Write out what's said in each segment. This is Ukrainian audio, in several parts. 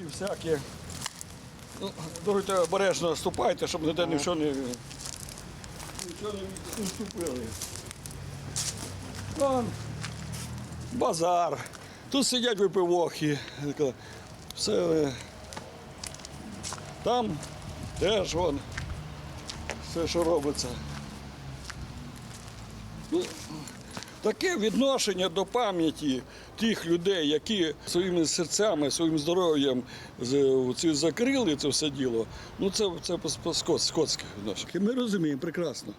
І всякі. Ну, Дуже обережно ступайте, щоб ніде нічого не, нічого не вступили. Вон, базар. Тут сидять випивохи. Все. е, Там теж вон все, що робиться. Ну, таке відношення до пам'яті тих людей, які своїми серцями, своїм здоров'ям закрили це все діло, ну це, це скотське відношення. Ми розуміємо прекрасно.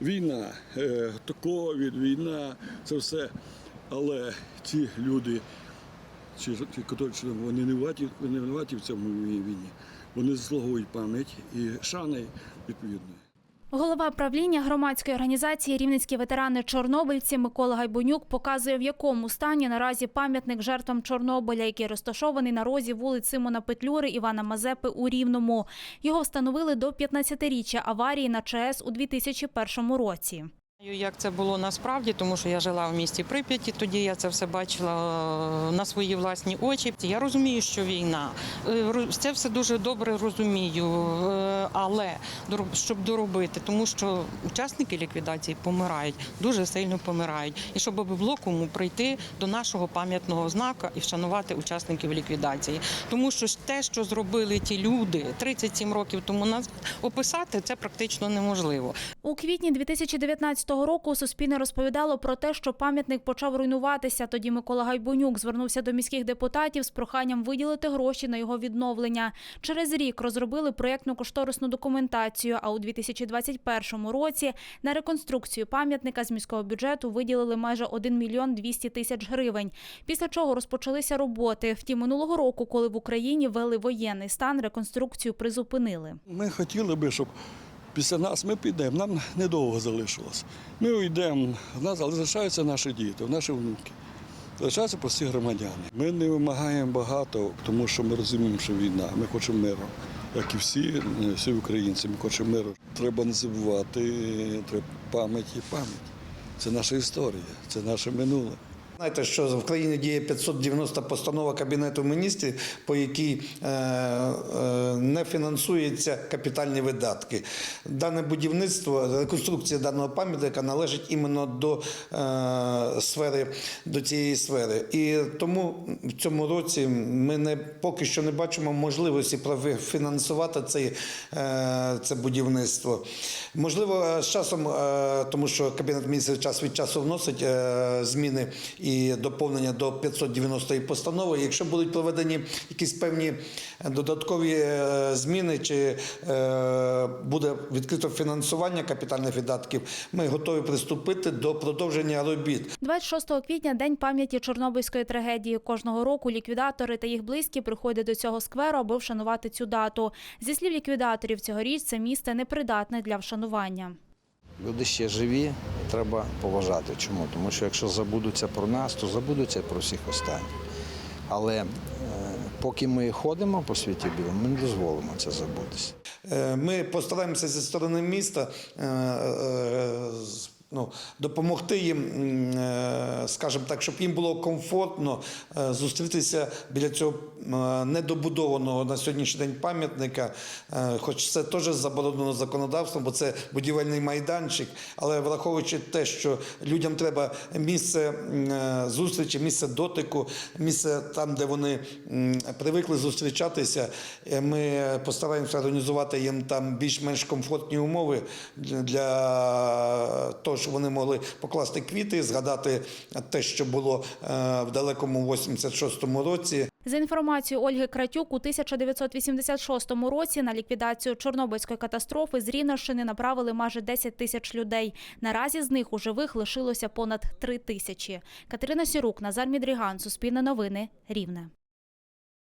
Війна, е, ковід, війна, це все. Але ці люди, ці, котрі вони не винуваті, вони не винуваті в цьому війні, вони заслуговують пам'ять і шани відповідної. Голова правління громадської організації Рівненські ветерани Чорнобильці Микола Гайбунюк показує, в якому стані наразі пам'ятник жертвам Чорнобиля, який розташований на розі вулиць Симона Петлюри Івана Мазепи у Рівному. Його встановили до 15-річчя аварії на ЧАЕС у 2001 році. Як це було насправді, тому що я жила в місті Прип'яті, тоді я це все бачила е, на свої власні очі. Я розумію, що війна Е, це все дуже добре розумію, е, але щоб доробити, тому що учасники ліквідації помирають, дуже сильно помирають. І щоб було кому прийти до нашого пам'ятного знака і вшанувати учасників ліквідації, тому що те, що зробили ті люди 37 років тому назад, описати це практично неможливо. У квітні 2019 року Суспільне розповідало про те, що пам'ятник почав руйнуватися. Тоді Микола Гайбунюк звернувся до міських депутатів з проханням виділити гроші на його відновлення. Через рік розробили проєктну кошторисну документацію. А у 2021 році на реконструкцію пам'ятника з міського бюджету виділили майже 1 мільйон 200 тисяч гривень. Після чого розпочалися роботи. Втім, минулого року, коли в Україні ввели воєнний стан, реконструкцію призупинили. Ми хотіли би, щоб після нас ми підемо. Нам недовго залишилось. Ми уйдемо, в нас але залишаються наші діти, наші внуки. Залишаються прості громадяни. Ми не вимагаємо багато, тому що ми розуміємо, що війна. Ми хочемо миру. Як і всі, е, всі українці, ми хочемо миру. Треба не забувати треба пам'ять і пам'ять. Це наша історія, це наше минуле. Знаєте, що в країні діє 590 постанова Кабінету міністрів, по якій е, е, не фінансуються капітальні видатки. Дане будівництво, реконструкція даного пам'ятника належить іменно до е, сфери, до цієї сфери. І тому в цьому році ми не поки що не бачимо можливості профінансувати цей, е, це будівництво. Можливо, е, з часом, е, тому що Кабінет міністрів час від часу вносить е, зміни і доповнення до 590 постанови. Якщо будуть проведені якісь певні додаткові е, зміни, чи е, буде відкрито фінансування капітальних видатків, ми готові приступити до продовження робіт. 26 квітня день пам'яті Чорнобильської трагедії. Кожного року ліквідатори та їх близькі приходять до цього скверу, аби вшанувати цю дату. Зі слів ліквідаторів, цьогоріч це місце непридатне для вшанування. Люди ще живі, треба поважати. Чому? Тому що якщо забудуться про нас, то забудуться про всіх останніх. Але е, поки ми ходимо по світі білому, ми не дозволимо це забутися. Е, Ми постараємося зі сторони міста е, е, ну, допомогти їм, е, скажімо так, щоб їм було комфортно е, зустрітися біля цього е, недобудованого на сьогоднішній день пам'ятника. Хоч це теж заборонено законодавством, бо це будівельний майданчик. Але враховуючи те, що людям треба місце зустрічі, місце дотику, місце там, де вони привикли зустрічатися, ми постараємося організувати їм там більш-менш комфортні умови для того, щоб вони могли покласти квіти, згадати те, що було е, в далекому 86-му році. За інформацією Ольги Кратюк, у 1986 році на ліквідацію Чорнобильської катастрофи з Рівненщини направили майже 10 тисяч людей. Наразі з них у живих лишилося понад 3 тисячі. Катерина Сірук, Назар Мідріган, Суспільне новини, Рівне.